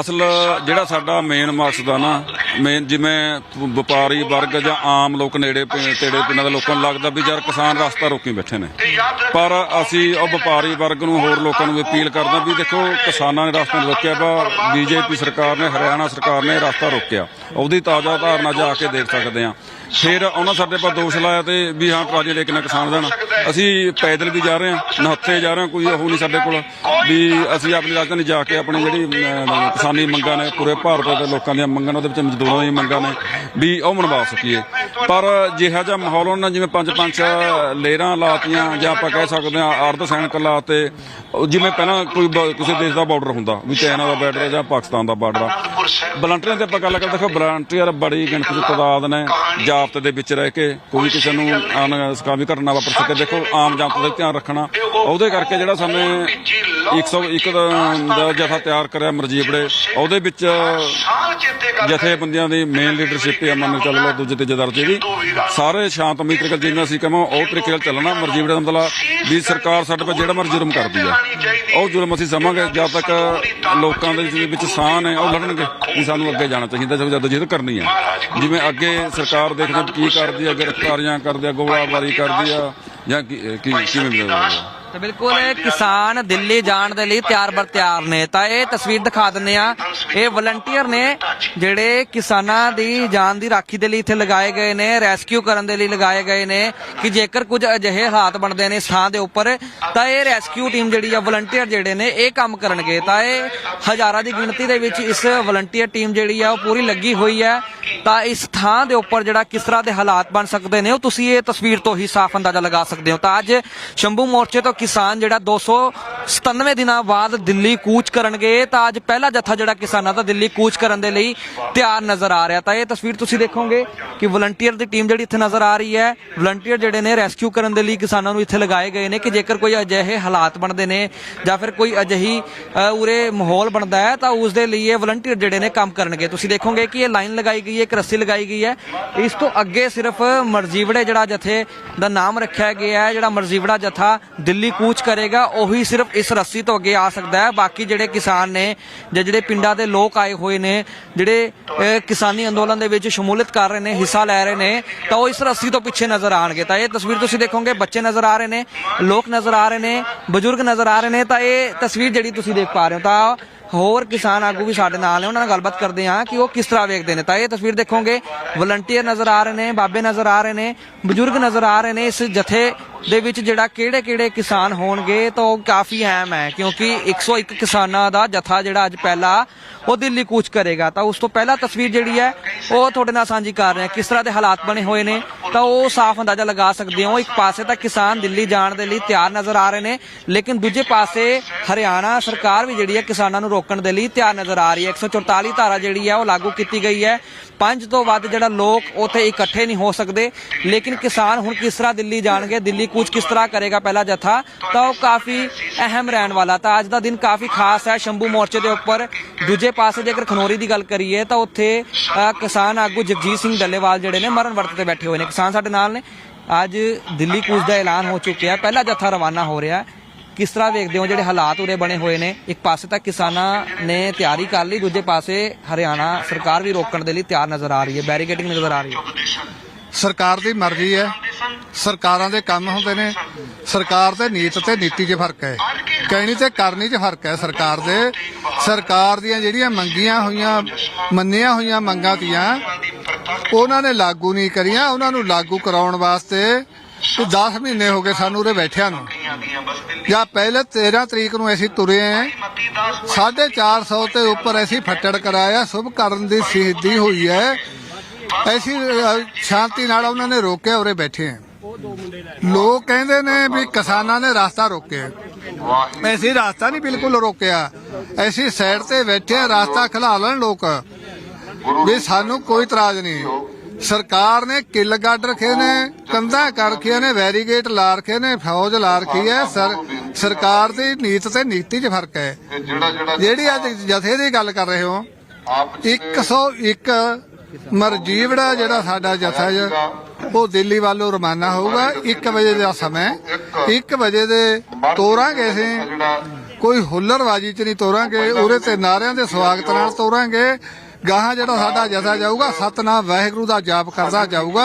ਅਸਲ ਜਿਹੜਾ ਸਾਡਾ ਮੇਨ ਮਕਸਦ ਆ ਨਾ ਮੇਨ ਜਿਵੇਂ ਵਪਾਰੀ ਵਰਗ ਜਾਂ ਆਮ ਲੋਕ ਨੇੜੇ ਪਿੰ- ਤੇੜੇ ਪਿੰਡਾਂ ਦੇ ਲੋਕਾਂ ਨੂੰ ਲੱਗਦਾ ਵੀ ਯਾਰ ਕਿਸਾਨ ਰਸਤਾ ਰੋਕੀ ਬੈਠੇ ਨੇ। ਪਰ ਅਸੀਂ ਉਹ ਵਪਾਰੀ ਵਰਗ ਨੂੰ ਹੋਰ ਲੋਕਾਂ ਨੂੰ ਵੀ ਅਪੀਲ ਕਰਦੇ ਵੀ ਦੇਖੋ ਕਿਸਾਨਾਂ ਨੇ ਰਸਤਾ ਨਹੀਂ ਰੋਕਿਆ ਵਾ, ਬੀਜੇਪੀ ਸਰਕਾਰ ਨੇ, ਹਰਿਆਣਾ ਸਰਕਾਰ ਨੇ ਰਸਤਾ ਰੋਕਿਆ। ਉਹਦੀ ਤਾਜ਼ਾ ਧਾਰਨਾ ਜਾ ਕੇ ਦੇਖ ਸਕਦੇ ਹਾਂ। ਫਿਰ ਉਹਨਾਂ ਸਾਡੇ ਪਰ ਦੋਸ਼ ਲਾਇਆ ਤੇ ਵੀ ਹਾਂ ਟਰਾਲੀ ਲੈ ਕੇ ਨਾ ਕਿਸਾਨ ਦੇਣ ਅਸੀਂ ਪੈਦਲ ਵੀ ਜਾ ਰਹੇ ਹਾਂ ਨਹੱਥੇ ਜਾ ਰਹੇ ਹਾਂ, ਕੋਈ ਉਹ ਨਹੀਂ ਸਾਡੇ ਕੋਲ। ਵੀ ਅਸੀਂ ਆਪਣੀ ਰਾਜਧਾਨੀ ਜਾ ਕੇ ਆਪਣੀ ਜਿਹੜੀ ਕਿਸਾਨੀ ਮੰਗਾਂ ਨੇ, ਪੂਰੇ ਭਾਰਤ ਦੇ ਲੋਕਾਂ ਦੀਆਂ ਮੰਗਾਂ ਨੇ, ਉਹਦੇ ਵਿੱਚ ਮਜ਼ਦੂਰਾਂ ਦੀਆਂ ਮੰਗਾਂ ਨੇ, ਵੀ ਉਹ ਮਨਵਾ ਸਕੀਏ। ਪਰ ਜਿਹਾ ਜਿਹਾ ਮਾਹੌਲ ਉਹਨਾਂ ਜਿਵੇਂ ਪੰਜ ਪੰਜ ਲੇਅਰਾਂ ਲਾਤੀਆਂ, ਜਾਂ ਆਪਾਂ ਕਹਿ ਸਕਦੇ ਹਾਂ ਅਰਧ ਸੈਨਿਕ ਲਾਤੇ ਜਿਵੇਂ ਪਹਿਲਾਂ ਕੋਈ ਬ- ਕਿਸੇ ਦੇਸ਼ ਦਾ ਬਾਰਡਰ ਹੁੰਦਾ, ਵੀ ਚਾਈਨਾ ਦਾ ਬਾਰਡਰ ਜਾਂ ਪਾਕਿਸਤਾਨ ਦਾ ਬਾਰਡਰ ਵਲੰਟੀਅਰਾਂ ਤੇ ਆਪਾਂ ਗੱਲ ਕਰਦੇ, ਦੇਖੋ ਵਲੰਟੀਅਰ ਬੜੀ ਗਿਣਤੀ ਦੀ ਤਾਦਾਦ ਨੇ ਜਾਬਤੇ ਦੇ ਵਿੱਚ ਰਹਿ ਕੇ ਕੋਈ ਕਿਸੇ ਨੂੰ ਅਨਸਕਾਮੀ ਘਟਨਾ ਵਾਪਰ ਸਕੇ, ਦੇਖੋ, ਆਮ ਜਨਤਾ ਦਾ ਧਿਆਨ ਰੱਖਣਾ, ਉਹਦੇ ਕਰਕੇ ਜਿਹੜਾ ਸਾਨੂੰ 101 ਦਾ ਦਾ ਜਥਾ ਤਿਆਰ ਕਰਿਆ ਮਰਜੀਬੜੇ ਉਹਦੇ ਵਿੱਚ ਜਥੇਬੰਦੀਆਂ ਦੀ ਮੇਨ ਲੀਡਰਸ਼ਿਪ ਹੈ ਮੰਨ ਚੱਲ ਲਓ, ਦੂਜੇ ਤੀਜੇ ਦਰਜੇ ਦੀ। ਸਾਰੇ ਸ਼ਾਂਤਮਈ ਤਰੀਕੇ ਨਾਲ ਜਿਵੇਂ ਅਸੀਂ ਕਹਾਂ ਉਹ ਤਰੀਕੇ ਨਾਲ ਚੱਲਣਾ ਮਰਜੀਬੜੇ ਦਾ ਮਤਲਬ ਵੀ ਸਰਕਾਰ ਸਾਡੇ 'ਤੇ ਜਿਹੜਾ ਮਰ ਜੁਰਮ ਕਰਦੀ ਆ। ਉਹ ਜੁਰਮ ਅਸੀਂ ਸਮਾਂਗੇ, ਜਦ ਤੱਕ ਲੋਕਾਂ ਦੇ ਵਿੱਚ ਸਾਹ ਹੈ, ਉਹ ਲੜਨਗੇ ਵੀ ਸਾਨੂੰ ਅੱਗੇ ਜਾਣਾ ਚਾਹੀਦਾ ਜਦ ਜਿੱਦ ਕਰਨੀ ਹੈ ਜਿਵੇਂ ਅੱਗੇ ਸਰਕਾਰ ਦੇਖਦੇ ਵੀ ਕੀ ਕਰਦੀ ਆ, ਗ੍ਰਿਫਤਾਰੀਆਂ ਕਰਦੀ ਆ, ਗੋਲਾਬਾਰੀ ਕਰਦੀ ਆ, ਜਾਂ ਕੀ ਕੀ- ਕਿਵੇਂ ਮਿਲਦਾ ਤੇ ਬਿਲਕੁਲ ਕਿਸਾਨ ਦਿੱਲੀ ਜਾਣ ਦੇ ਲਈ ਤਿਆਰ ਬਰ ਤਿਆਰ ਨੇ। ਤਾਂ ਇਹ ਤਸਵੀਰ ਦਿਖਾ ਦਿੰਨੇ ਆ ਇਹ ਵਲੰਟੀਅਰ ਨੇ ਜਿਹੜੇ ਕਿਸਾਨਾਂ ਦੀ ਜਾਨ ਦੀ ਰਾਖੀ ਦੇ ਲਈ ਇੱਥੇ ਲਗਾਏ ਗਏ ਨੇ ਰੈਸਕਿਊ ਕਰਨ ਦੇ ਲਈ ਲਗਾਏ ਗਏ ਨੇ ਕਿ ਜੇਕਰ ਕੁਝ ਅਜਿਹੇ ਹਾਲਾਤ ਬਣਦੇ ਨੇ ਸਾਹ ਦੇ ਉੱਪਰ, ਤਾਂ ਇਹ ਰੈਸਕਿਊ ਟੀਮ ਜਿਹੜੀ ਆ ਵਲੰਟੀਅਰ ਜਿਹੜੇ ਨੇ, ਇਹ ਕੰਮ ਕਰਨਗੇ। ਤਾਂ ਇਹ ਹਜ਼ਾਰਾਂ ਦੀ ਗਿਣਤੀ ਦੇ ਵਿੱਚ ਇਸ ਵਲੰਟੀਅਰ ਟੀਮ ਜਿਹੜੀ ਆ, ਉਹ ਪੂਰੀ ਲੱਗੀ ਹੋਈ ਹੈ। ਤਾਂ ਇਸ ਥਾਂ ਦੇ ਉੱਪਰ ਜਿਹੜਾ ਕਿਸ ਤਰ੍ਹਾਂ ਦੇ ਹਾਲਾਤ ਬਣ ਸਕਦੇ ਨੇ, ਉਹ ਤੁਸੀਂ ਇਹ ਤਸਵੀਰ ਤੋਂ ਹੀ ਸਾਫ਼ ਅੰਦਾਜ਼ਾ ਲਗਾ ਸਕਦੇ ਹੋ। ਤਾਂ ਅੱਜ ਸ਼ੰਭੂ ਮੋਰਚੇ ਤੋਂ ਕਿਸਾਨ ਜਿਹੜਾ 297 ਦਿਨਾਂ ਬਾਅਦ ਦਿੱਲੀ ਕੂਚ ਕਰਨਗੇ, ਤਾਂ ਅੱਜ ਪਹਿਲਾ ਜੱਥਾ ਜਿਹੜਾ ਕਿਸਾਨਾਂ ਦਾ ਦਿੱਲੀ ਕੂਚ ਕਰਨ ਦੇ ਲਈ ਤਿਆਰ ਨਜ਼ਰ ਆ ਰਿਹਾ। ਤਾਂ ਇਹ ਤਸਵੀਰ ਤੁਸੀਂ ਦੇਖੋਗੇ ਕਿ ਵਲੰਟੀਅਰ ਦੀ ਟੀਮ ਜਿਹੜੀ ਇੱਥੇ ਨਜ਼ਰ ਆ ਰਹੀ ਹੈ ਵਲੰਟੀਅਰ ਜਿਹੜੇ ਨੇ ਰੈਸਕਿਊ ਕਰਨ ਦੇ ਲਈ ਕਿਸਾਨਾਂ ਨੂੰ ਇੱਥੇ ਲਗਾਏ ਗਏ ਨੇ ਕਿ ਜੇਕਰ ਕੋਈ ਅਜਿਹੇ ਹਾਲਾਤ ਬਣਦੇ ਨੇ ਜਾਂ ਫਿਰ ਕੋਈ ਅਜਿਹੀ ਉਰੇ ਮਾਹੌਲ ਬਣਦਾ ਹੈ, ਤਾਂ ਉਸ ਦੇ ਲਈ ਇਹ ਵਲੰਟੀਅਰ ਜਿਹੜੇ ਨੇ ਕੰਮ ਕਰਨਗੇ। ਤੁਸੀਂ ਦੇਖੋਗੇ ਕਿ ਇਹ ਲਾਈਨ ਲਗਾਈ ਗਈ ਹੈ, ਇੱਕ ਰੱਸੀ ਲਗਾਈ ਗਈ ਹੈ। ਇਸ ਤੋਂ ਅੱਗੇ ਸਿਰਫ ਮਰਜੀਵੜੇ ਜਿਹੜਾ ਜਥੇ ਦਾ ਨਾਮ ਰੱਖਿਆ ਗਿਆ ਹੈ, ਜਿਹੜਾ ਮਰਜੀਵੜਾ ਜਥਾ ਦਿੱਲੀ ਕੂਚ ਕਰੇਗਾ, ਉਹੀ ਸਿਰਫ ਇਸ ਰੱਸੀ ਤੋਂ ਅੱਗੇ ਆ ਸਕਦਾ ਹੈ। ਬਾਕੀ ਜਿਹੜੇ ਕਿਸਾਨ ਨੇ ਜਾਂ ਜਿਹੜੇ ਪਿੰਡਾਂ ਦੇ ਲੋਕ ਆਏ ਹੋਏ ਨੇ, ਜਿਹੜੇ ਕਿਸਾਨੀ ਅੰਦੋਲਨ ਦੇ ਵਿੱਚ ਸ਼ਮੂਲੀਅਤ ਕਰ ਰਹੇ ਨੇ, ਹਿੱਸਾ ਲੈ ਰਹੇ ਨੇ, ਤਾਂ ਉਹ ਇਸ ਰੱਸੀ ਤੋਂ ਪਿੱਛੇ ਨਜ਼ਰ ਆਣਗੇ। ਤਾਂ ਇਹ ਤਸਵੀਰ ਤੁਸੀਂ ਦੇਖੋਗੇ, ਬੱਚੇ ਨਜ਼ਰ ਆ ਰਹੇ ਨੇ, ਲੋਕ ਨਜ਼ਰ ਆ ਰਹੇ ਨੇ, ਬਜ਼ੁਰਗ ਨਜ਼ਰ ਆ ਰਹੇ ਨੇ, ਤਾਂ ਇਹ ਤਸਵੀਰ ਜਿਹੜੀ ਤੁਸੀਂ ਦੇਖ ਪਾ ਰਹੇ ਹੋ, ਤਾਂ ਹੋਰ ਕਿਸਾਨ ਆਗੂ ਵੀ ਸਾਡੇ ਨਾਲ ਨੇ, ਉਹਨਾਂ ਨਾਲ ਗੱਲਬਾਤ ਕਰਦੇ ਹਾਂ ਕਿ ਉਹ ਕਿਸ ਤਰ੍ਹਾਂ ਵੇਖਦੇ ਨੇ। ਤਾਂ ਇਹ ਤਸਵੀਰ ਦੇਖੋਗੇ ਵਲੰਟੀਅਰ ਨਜ਼ਰ ਆ ਰਹੇ ਨੇ, ਬਾਬੇ ਨਜ਼ਰ ਆ ਰਹੇ ਨੇ, ਬਜ਼ੁਰਗ ਨਜ਼ਰ ਆ ਰਹੇ ਨੇ, ਇਸ ਜਥੇ ਦੇ ਵਿੱਚ ਜਿਹੜਾ ਕਿਹੜੇ-ਕਿਹੜੇ ਕਿਸਾਨ ਹੋਣਗੇ ਤਾਂ ਉਹ ਕਾਫੀ ਅਹਿਮ ਹੈ, ਕਿਉਂਕਿ 101 ਕਿਸਾਨਾਂ ਦਾ ਜਥਾ ਜਿਹੜਾ ਅੱਜ ਪਹਿਲਾ ਉਹ ਦਿੱਲੀ ਕੂਚ ਕਰੇਗਾ। ਤਾਂ ਉਸ ਤੋਂ ਪਹਿਲਾਂ ਤਸਵੀਰ ਜਿਹੜੀ ਹੈ, ਉਹ ਤੁਹਾਡੇ ਨਾਲ ਸਾਂਝੀ ਕਰ ਰਹੇ ਹਾਂ। ਕਿਸ ਤਰ੍ਹਾਂ ਦੇ ਹਾਲਾਤ ਬਣੇ ਹੋਏ ਨੇ, ਤਾਂ ਉਹ ਸਾਫ਼ ਅੰਦਾਜ਼ਾ ਲਗਾ ਸਕਦੇ ਹੋ। ਇੱਕ ਪਾਸੇ ਤਾਂ ਕਿਸਾਨ ਦਿੱਲੀ ਜਾਣ ਦੇ ਲਈ ਤਿਆਰ ਨਜ਼ਰ ਆ ਰਹੇ ਨੇ, ਲੇਕਿਨ ਦੂਜੇ ਪਾਸੇ ਹਰਿਆਣਾ ਸਰਕਾਰ ਵੀ ਜਿਹੜੀ ਹੈ ਕਿਸਾਨਾਂ ਨੂੰ ਰੋਕਣ ਦੇ ਲਈ ਤਿਆਰ ਨਜ਼ਰ ਆ ਰਹੀ ਹੈ। 144 ਧਾਰਾ ਜਿਹੜੀ ਹੈ, ਉਹ ਲਾਗੂ ਕੀਤੀ ਗਈ ਹੈ। ਪੰਜ ਤੋਂ ਵੱਧ ਜਿਹੜਾ ਲੋਕ ਉੱਥੇ ਇਕੱਠੇ ਨਹੀਂ ਹੋ ਸਕਦੇ, ਲੇਕਿਨ ਕਿਸਾਨ ਹੁਣ ਕਿਸ ਤਰ੍ਹਾਂ ਦਿੱਲੀ ਜਾਣਗੇ, ਦਿੱਲੀ ਕੂਚ ਕਿਸ ਤਰ੍ਹਾਂ ਕਰੇਗਾ ਪਹਿਲਾ ਜਥਾ ਤਾਂ ਉਹ ਕਾਫੀ ਅਹਿਮ ਰਹਿਣ ਵਾਲਾ ਤਾਂ ਅੱਜ ਦਾ ਦਿਨ ਕਾਫੀ ਖਾਸ ਹੈ ਸ਼ੰਭੂ ਮੋਰਚੇ ਦੇ ਉੱਪਰ ਦੂਜੇ ਪਾਸੇ ਜੇਕਰ ਖਨੋਰੀ ਦੀ ਗੱਲ ਕਰੀਏ ਤਾਂ ਉੱਥੇ ਕਿਸਾਨ ਆਗੂ ਜਗਜੀਤ ਸਿੰਘ ਡੱਲੇਵਾਲ ਜਿਹੜੇ ਨੇ ਮਰਨ ਵਰਤ ਤੇ ਬੈਠੇ ਹੋਏ ਨੇ ਕਿਸਾਨ ਸਾਡੇ ਨਾਲ ਨੇ ਅੱਜ ਦਿੱਲੀ ਕੂਚ ਦਾ ਐਲਾਨ ਹੋ ਚੁੱਕਿਆ ਪਹਿਲਾ ਜਥਾ ਰਵਾਨਾ ਹੋ ਰਿਹਾ ਹੈ ਕਿਸ ਤਰ੍ਹਾਂ ਵੇਖਦੇ ਹੋ ਜਿਹੜੇ ਹਾਲਾਤ ਉਰੇ ਬਣੇ ਹੋਏ ਨੇ ਇੱਕ ਪਾਸੇ ਤਾਂ ਕਿਸਾਨਾਂ ਨੇ ਤਿਆਰੀ ਕਰ ਲਈ ਦੂਜੇ ਪਾਸੇ ਹਰਿਆਣਾ ਸਰਕਾਰ ਵੀ ਰੋਕਣ ਦੇ ਲਈ ਤਿਆਰ ਨਜ਼ਰ ਆ ਰਹੀ ਹੈ ਬੈਰੀਕੇਡਿੰਗ ਨਜ਼ਰ ਆ ਰਹੀ ਹੈ ਸਰਕਾਰ ਦੀ ਮਰਜ਼ੀ ਹੈ। ਸਰਕਾਰਾਂ ਦੇ ਕੰਮ ਹੁੰਦੇ ਨੇ। ਸਰਕਾਰ ਤੇ ਨੀਤ ਤੇ ਨੀਤੀ 'ਚ ਫ਼ਰਕ ਹੈ। ਕਹਿਣੀ ਤੇ ਕਰਨੀ 'ਚ ਫ਼ਰਕ ਹੈ ਸਰਕਾਰ ਦੇ। ਸਰਕਾਰ ਦੀਆਂ ਜਿਹੜੀਆਂ ਮੰਗੀਆਂ ਹੋਈਆਂ, ਮੰਨੀਆਂ ਹੋਈਆਂ ਮੰਗਾਂ ਤੀਆਂ, ਉਹਨਾਂ ਨੇ ਲਾਗੂ ਨਹੀਂ ਕਰੀਆਂ। ਉਹਨਾਂ ਨੂੰ ਲਾਗੂ ਕਰਾਉਣ ਵਾਸਤੇ 10 ਮਹੀਨੇ ਹੋ ਗਏ ਸਾਨੂੰ ਉਰੇ ਬੈਠਿਆਂ ਨੂੰ। ਜਾਂ ਪਹਿਲੇ 13 ਤਰੀਕ ਨੂੰ ਅਸੀਂ ਤੁਰੇ ਆਂ। 450 ਤੇ ਉੱਪਰ ਅਸੀਂ ਫੱਟੜ ਕਰਾਇਆ। ਸੁਭ ਕਰਨ ਦੀ ਸ਼ਹੀਦੀ ਹੋਈ ਹੈ। ਐਸੀ ਸ਼ਾਂਤੀ ਨਾਲ ਉਹਨਾਂ ਨੇ ਰੋਕਿਆ ਉਰੇ ਬੈਠੇ ਆ ਲੋਕ ਕਹਿੰਦੇ ਨੇ ਵੀ ਕਿਸਾਨਾਂ ਨੇ ਰਸਤਾ ਰੋਕਿਆ। ਐਸੀ ਰਸਤਾ ਨਹੀਂ ਬਿਲਕੁਲ ਰੋਕਿਆ। ਐਸੀ ਸਾਈਡ ਤੇ ਬੈਠੇ ਆ ਰਸਤਾ ਖਲਾ ਲੈਣ ਲੋਕ। ਵੀ ਸਾਨੂੰ ਕੋਈ ਇਤਰਾਜ਼ ਨਹੀਂ। ਸਰਕਾਰ ਨੇ ਕਿੱਲ ਗੱਡ ਰੱਖੇ ਨੇ ਕੰਧਾਂ ਕਰ ਰੱਖੀਆਂ ਨੇ ਵੈਰੀਗੇਟ ਲਾ ਰੱਖੇ ਨੇ ਫੌਜ ਲਾ ਰੱਖੀ ਹੈ। ਸਰ ਸਰਕਾਰ ਦੀ ਨੀਤ ਤੇ ਨੀਤੀ 'ਚ ਫ਼ਰਕ ਹੈ। ਜਿਹੜਾ ਅੱਜ ਜਥੇ ਦੀ ਗੱਲ ਕਰ ਰਹੇ ਹੋ ਆਪ 101 ਮਰਜੀਵੜਾ ਜਿਹੜਾ ਸਾਡਾ ਜਥਾ ਜ ਉਹ ਦਿੱਲੀ ਵੱਲੋਂ ਰਵਾਨਾ ਹੋਊਗਾ 1 ਵਜੇ ਦਾ ਸਮਾਂ 1 ਵਜੇ ਦੇ ਤੋਰਾਂਗੇ ਅਸੀਂ। ਕੋਈ ਹੁੱਲੜਬਾਜੀ ਚ ਨਹੀਂ ਤੋਰਾਂਗੇ ਉਹਦੇ ਤੇ ਨਾਰਿਆਂ ਦੇ ਸਵਾਗਤ ਨਾਲ ਤੋਰਾਂਗੇ। ਗਾਹਾਂ ਜਿਹੜਾ ਸਾਡਾ ਜਥਾ ਜਾਊਗਾ ਸਤਨਾਮ ਵਾਹਿਗੁਰੂ ਦਾ ਜਾਪ ਕਰਦਾ ਜਾਊਗਾ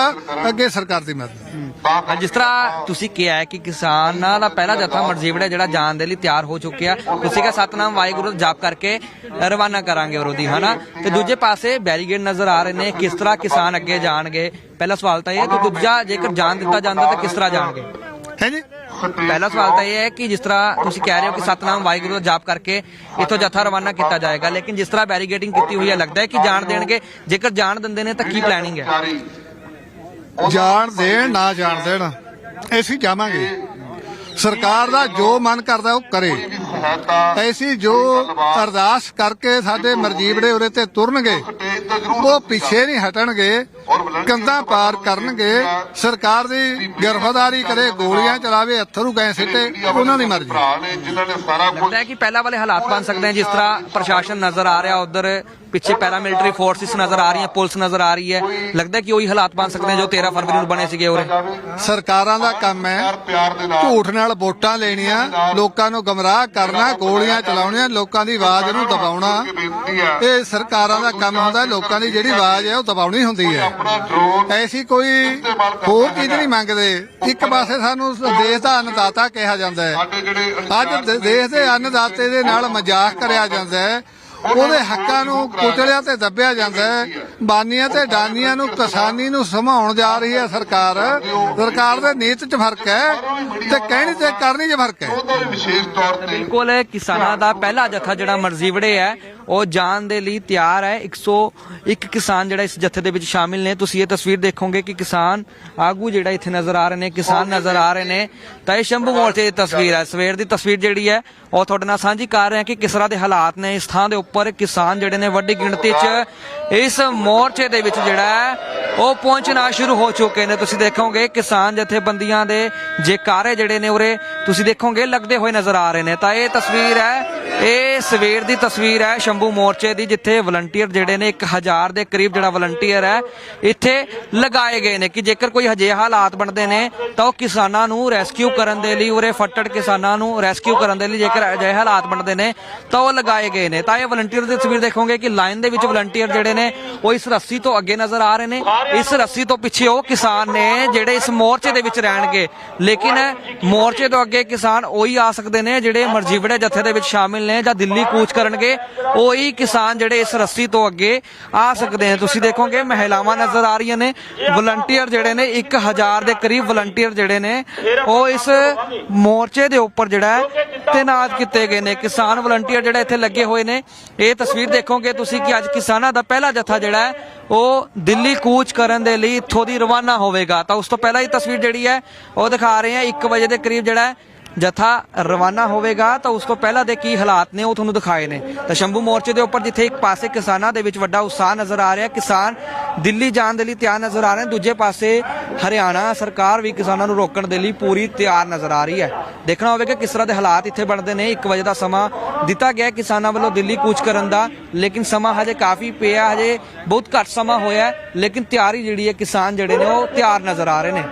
ਅੱਗੇ ਸਰਕਾਰ ਦੀ ਮਦਦ। ਹਾਂ, ਜਿਸ ਤਰ੍ਹਾਂ ਤੁਸੀਂ ਕਿਹਾ ਹੈ ਕਿ ਕਿਸਾਨਾਂ ਦਾ ਪਹਿਲਾ ਜਥਾ ਮਰਜੀਵੜਾ ਜਿਹੜਾ ਜਾਣ ਦੇ ਲਈ ਤਿਆਰ ਹੋ ਚੁੱਕਿਆ ਤੁਸੀਂ ਕਿਹਾ ਸਤਨਾਮ ਵਾਹਿਗੁਰੂ ਦਾ ਜਾਪ ਕਰਕੇ ਰਵਾਨਾ ਕਰਾਂਗੇ ਦੀ ਹਨਾ? ਤੇ ਦੂਜੇ ਪਾਸੇ ਬੈਰੀਗੇਡ ਨਜ਼ਰ ਆ ਰਹੇ ਨੇ ਕਿਸ ਤਰ੍ਹਾਂ ਕਿਸਾਨ ਅੱਗੇ ਜਾਣਗੇ? ਪਹਿਲਾ ਸਵਾਲ ਤਾਂ ਇਹ ਹੈ ਕਿ ਦੂਜਾ ਜੇਕਰ ਜਾਣ ਦਿੱਤਾ ਜਾਂਦਾ ਤਾਂ ਕਿਸ ਤਰ੍ਹਾਂ ਜਾਣਗੇ? ਹੈ ਜੀ? ਪਹਿਲਾ ਸਵਾਲ ਤਾਂ ਇਹ ਹੈ ਕਿ ਜਿਸ ਤਰ੍ਹਾਂ ਤੁਸੀਂ ਕਹਿ ਰਹੇ ਹੋ ਕਿ ਸਤਨਾਮ ਵਾਹਿਗੁਰੂ ਦਾ ਜਾਪ ਕਰਕੇ ਇਥੋਂ ਜਥਾ ਰਵਾਨਾ ਕੀਤਾ ਜਾਏਗਾ, ਲੇਕਿਨ ਜਿਸ ਤਰ੍ਹਾਂ ਬੈਰੀਗੇਡਿੰਗ ਕੀਤੀ ਹੋਈ ਹੈ, ਲੱਗਦਾ ਹੈ ਕਿ ਜਾਣ ਦੇਣਗੇ? ਜੇਕਰ ਜਾਣ ਦਿੰਦੇ ਨੇ ਤਾਂ ਕੀ ਪਲੈਨਿੰਗ ਹੈ? ਜਾਣ ਦੇਣ, ਨਾ ਜਾਣ ਦੇਣ, ਅਸੀਂ ਜਾਵਾਂਗੇ। ਸਰਕਾਰ ਦਾ ਜੋ ਮਨ ਕਰਦਾ ਉਹ ਕਰੇ। ਐਸੀ ਜੋ ਅਰਦਾਸ ਕਰਕੇ ਸਾਡੇ ਮਰਜੀਵੜੇ ਉਰੇ ਤੇ ਤੁਰਨਗੇ, ਉਹ ਪਿੱਛੇ ਨਹੀਂ ਹਟਣਗੇ। ਕੰਧਾਂ ਪਾਰ ਕਰਨਗੇ ਸਰਕਾਰ ਦੀ ਗਰਫਦਾਰੀ ਕਰੇ ਗੋਲੀਆਂ ਚਲਾਵੇ ਅਥਰੂ ਗਏ ਸਿੱਟੇ ਉਹਨਾਂ ਦੀ ਮਰਜ਼ੀ। ਭਰਾ ਨੇ ਜਿਨ੍ਹਾਂ ਨੇ ਸਾਰਾ ਕੁਝ ਲੱਗਦਾ ਹੈ ਕਿ ਪਹਿਲਾਂ ਵਾਲੇ ਹਾਲਾਤ ਬਣ ਸਕਦੇ ਹਨ ਜਿਸ ਤਰ੍ਹਾਂ ਪ੍ਰਸ਼ਾਸਨ ਨਜ਼ਰ ਆ ਰਿਹਾ ਉਧਰ ਪਿੱਛੇ ਪੈਰਾਮਿਲਟਰੀ ਫੋਰਸਿਸ ਨਜ਼ਰ ਆ ਰਹੀਆਂ ਪੁਲਿਸ ਨਜ਼ਰ ਆ ਰਹੀ ਹੈ। ਲੱਗਦਾ ਕਿ ਉਹੀ ਹਾਲਾਤ ਬਣ ਸਕਦੇ ਹਨ ਜੋ 13 ਫਰਵਰੀ ਨੂੰ ਬਣੇ ਸੀਗੇ ਉਰੇ। ਸਰਕਾਰਾਂ ਦਾ ਕੰਮ ਹੈ ਝੂਠ ਨਾਲ ਵੋਟਾਂ ਲੈਣੀਆਂ ਲੋਕਾਂ ਨੂੰ ਗਮਰਾਹ ਕਰਨਾ ਗੋਲੀਆਂ ਚਲਾਉਣੀਆਂ ਲੋਕਾਂ ਦੀ ਆਵਾਜ਼ ਨੂੰ ਦਬਾਉਣਾ। ਇਹ ਸਰਕਾਰਾਂ ਦਾ ਕੰਮ ਹੁੰਦਾ ਲੋਕਾਂ ਦੀ ਜਿਹੜੀ ਆਵਾਜ਼ ਹੈ ਉਹ ਦਬਾਉਣੀ ਹੁੰਦੀ ਹੈ। ਐਸੀ ਕੋਈ ਹੋਰ ਚੀਜ਼ ਨਹੀਂ ਮੰਗਦੇ। ਇੱਕ ਪਾਸੇ ਸਾਨੂੰ ਦੇਸ਼ ਦਾ ਅੰਨਦਾਤਾ ਕਿਹਾ ਜਾਂਦਾ ਹੈ। ਅੱਜ ਦੇਸ਼ ਦੇ ਅੰਨਦਾਤੇ ਦੇ ਨਾਲ ਮਜ਼ਾਕ ਕਰਿਆ ਜਾਂਦਾ ਹੈ। ਉਹਦੇ ਹੱਕਾਂ ਨੂੰ ਕੁਚਲਿਆ ਤੇ ਦੱਬਿਆ ਜਾਂਦਾ ਹੈ। ਬਾਨੀਆਂ ਤੇ ਡਾਨੀਆਂ ਨੂੰ ਕਿਸਾਨੀ ਨੂੰ ਸਮਾਉਣ ਜਾ ਰਹੀ ਹੈ ਸਰਕਾਰ। ਸਰਕਾਰ ਦੇ ਨੀਤ 'ਚ ਫ਼ਰਕ ਹੈ ਤੇ ਕਹਿਣੀ ਤੇ ਕਰਨੀ 'ਚ ਫ਼ਰਕ ਹੈ। ਬਿਲਕੁਲ ਕਿਸਾਨਾਂ ਦਾ ਪਹਿਲਾ ਜਥਾ ਜਿਹੜਾ ਮਰਜ਼ੀਵੜੇ ਹੈ ਉਹ ਜਾਣ ਦੇ ਲਈ ਤਿਆਰ ਹੈ। 101 ਕਿਸਾਨ ਜਿਹੜਾ ਇਸ ਜਥੇ ਦੇ ਵਿੱਚ ਸ਼ਾਮਿਲ ਨੇ। ਤੁਸੀਂ ਇਹ ਤਸਵੀਰ ਦੇਖੋਗੇ ਕਿ ਕਿਸਾਨ ਆਗੂ ਜਿਹੜਾ ਇੱਥੇ ਨਜ਼ਰ ਆ ਰਹੇ ਨੇ, ਕਿਸਾਨ ਨਜ਼ਰ ਆ ਰਹੇ ਨੇ। ਤਾਂ ਇਹ ਸ਼ੰਭੂ ਮੋਰਚੇ ਦੀ ਤਸਵੀਰ ਹੈ। ਸਵੇਰ ਦੀ ਤਸਵੀਰ ਜਿਹੜੀ ਹੈ, ਉਹ ਤੁਹਾਡੇ ਨਾਲ ਸਾਂਝੀ ਕਰ ਰਹੇ ਹਾਂ ਕਿ ਕਿਸ ਤਰ੍ਹਾਂ ਦੇ ਹਾਲਾਤ ਨੇ। ਇਸ ਥਾਂ ਦੇ ਉੱਪਰ ਕਿਸਾਨ ਜਿਹੜੇ ਨੇ ਵੱਡੀ ਗਿਣਤੀ 'ਚ ਇਸ ਮੋਰਚੇ ਦੇ ਵਿੱਚ ਜਿਹੜਾ ਹੈ, ਉਹ ਪਹੁੰਚਣਾ ਸ਼ੁਰੂ ਹੋ ਚੁੱਕੇ ਨੇ। ਤੁਸੀਂ ਦੇਖੋਗੇ ਕਿਸਾਨ ਜਥੇਬੰਦੀਆਂ ਦੇ ਜੇਕਾਰੇ ਜਿਹੜੇ ਨੇ ਉਰੇ, ਤੁਸੀਂ ਦੇਖੋਗੇ ਲੱਗਦੇ ਹੋਏ ਨਜ਼ਰ ਆ ਰਹੇ ਨੇ। ਤਾਂ ਇਹ ਤਸਵੀਰ ਹੈ, ਇਹ ਸਵੇਰ ਦੀ ਤਸਵੀਰ ਹੈ। ਸ਼ੰਭੂ ਮੋਰਚੇ ਦੀ ਜਿੱਥੇ ਵਲੰਟੀਅਰ ਜਿਹੜੇ ਨੇ 1000 ਦੇ ਕਰੀਬ ਜਿਹੜਾ ਵਲੰਟੀਅਰ ਹੈ, ਇੱਥੇ ਲਗਾਏ ਗਏ ਨੇ ਕਿ ਜੇਕਰ ਕੋਈ ਹਜੇ ਹਾਲਾਤ ਬਣਦੇ ਨੇ, ਤਾਂ ਉਹ ਕਿਸਾਨਾਂ ਨੂੰ ਰੈਸਕਿਊ ਕਰਨ ਦੇ ਲਈ, ਉਰੇ ਫੱਟੜ ਕਿਸਾਨਾਂ ਨੂੰ ਰੈਸਕਿਊ ਕਰਨ ਦੇ ਲਈ ਜੇਕਰ ਅਜਿਹੇ ਹਾਲਾਤ ਬਣਦੇ ਨੇ, ਤਾਂ ਉਹ ਲਗਾਏ ਗਏ ਨੇ। ਤਾਂ ਇਹ ਵਲੰਟੀਅਰ ਦੀ ਤਸਵੀਰ ਦੇਖੋਗੇ ਕਿ ਲਾਈਨ ਦੇ ਵਿੱਚ ਵਲੰਟੀਅਰ ਜਿਹੜੇ ਨੇ, ਉਹ ਇਸ ਰੱਸੀ ਤੋਂ ਅੱਗੇ ਨਜ਼ਰ ਆ ਰਹੇ ਨੇ। ਇਸ ਰੱਸੀ ਤੋਂ ਪਿੱਛੇ ਉਹ ਕਿਸਾਨ ਨੇ ਜਿਹੜੇ ਇਸ ਮੋਰਚੇ ਦੇ ਵਿੱਚ ਰਹਿਣਗੇ। ਲੇਕਿਨ ਮੋਰਚੇ ਤੋਂ ਅੱਗੇ ਕਿਸਾਨ ਉਹੀ ਆ ਸਕਦੇ ਨੇ, ਜਿਹੜੇ ਮਰਜੀਵੜੇ ਜਥੇ ਦੇ ਵਿੱਚ ਸ਼ਾਮਿਲ ਨੇ ਜਾਂ ਦਿੱਲੀ ਕੂਚ ਕਰਨਗੇ। ਉਹ ਕੋਈ ਕਿਸਾਨ ਜਿਹੜੇ ਇਸ ਰੱਸੀ ਤੋਂ ਅੱਗੇ ਆ ਸਕਦੇ ਨੇ। ਤੁਸੀਂ ਦੇਖੋਗੇ ਮਹਿਲਾਵਾਂ ਨਜ਼ਰ ਆ ਰਹੀਆਂ ਨੇ। ਵਲੰਟੀਅਰ ਜਿਹੜੇ ਨੇ 1000 ਦੇ ਕਰੀਬ ਵਲੰਟੀਅਰ ਜਿਹੜੇ ਨੇ, ਉਹ ਇਸ ਮੋਰਚੇ ਦੇ ਉੱਪਰ ਜਿਹੜਾ ਤੈਨਾਤ ਕੀਤੇ ਗਏ ਨੇ। ਕਿਸਾਨ ਵਲੰਟੀਅਰ ਜਿਹੜਾ ਇੱਥੇ ਲੱਗੇ ਹੋਏ ਨੇ, ਇਹ ਤਸਵੀਰ ਦੇਖੋਗੇ ਤੁਸੀਂ ਕਿ ਅੱਜ ਕਿਸਾਨਾਂ ਦਾ ਪਹਿਲਾ ਜਥਾ ਜਿਹੜਾ ਹੈ, ਉਹ ਦਿੱਲੀ ਕੂਚ ਕਰਨ ਦੇ ਲਈ ਇੱਥੋਂ ਦੀ ਰਵਾਨਾ ਹੋਵੇਗਾ। ਤਾਂ ਉਸ ਤੋਂ ਪਹਿਲਾਂ ਹੀ ਤਸਵੀਰ ਜਿਹੜੀ ਹੈ, ਉਹ ਦਿਖਾ ਰਹੇ ਹਾਂ। 1 ਵਜੇ ਦੇ ਕਰੀਬ ਜਿਹੜਾ ਜਥਾ ਰਵਾਨਾ ਹੋਵੇਗਾ ਤਾਂ ਉਸ ਤੋਂ ਪਹਿਲਾਂ ਦੇ ਕੀ ਹਾਲਾਤ ਨੇ ਉਹ ਤੁਹਾਨੂੰ ਦਿਖਾਏ ਨੇ। ਤਾਂ ਸ਼ੰਭੂ ਮੋਰਚੇ ਦੇ ਉੱਪਰ ਜਿੱਥੇ ਇੱਕ ਪਾਸੇ ਕਿਸਾਨਾਂ ਦੇ ਵਿੱਚ ਵੱਡਾ ਉਤਸ਼ਾਹ ਨਜ਼ਰ ਆ ਰਿਹਾ, ਕਿਸਾਨ ਦਿੱਲੀ ਜਾਣ ਦੇ ਲਈ ਤਿਆਰ ਨਜ਼ਰ ਆ ਰਹੇ ਨੇ। ਦੂਜੇ ਪਾਸੇ ਹਰਿਆਣਾ ਸਰਕਾਰ ਵੀ ਕਿਸਾਨਾਂ ਨੂੰ ਰੋਕਣ ਦੇ ਲਈ ਪੂਰੀ ਤਿਆਰ ਨਜ਼ਰ ਆ ਰਹੀ ਹੈ। ਦੇਖਣਾ ਹੋਵੇਗਾ ਕਿਸ ਤਰ੍ਹਾਂ ਦੇ ਹਾਲਾਤ ਇੱਥੇ ਬਣਦੇ ਨੇ। 1 ਵਜੇ ਦਾ ਸਮਾਂ ਦਿੱਤਾ ਗਿਆ ਕਿਸਾਨਾਂ ਵੱਲੋਂ ਦਿੱਲੀ ਕੂਚ ਕਰਨ ਦਾ, ਲੇਕਿਨ ਸਮਾਂ ਹਜੇ ਕਾਫੀ ਪਿਆ, ਹਜੇ ਬਹੁਤ ਘੱਟ ਸਮਾਂ ਹੋਇਆ ਲੇਕਿਨ ਤਿਆਰੀ ਜਿਹੜੀ ਹੈ ਕਿਸਾਨ ਜਿਹੜੇ ਨੇ ਉਹ ਤਿਆਰ ਨਜ਼ਰ ਆ ਰਹੇ ਨੇ।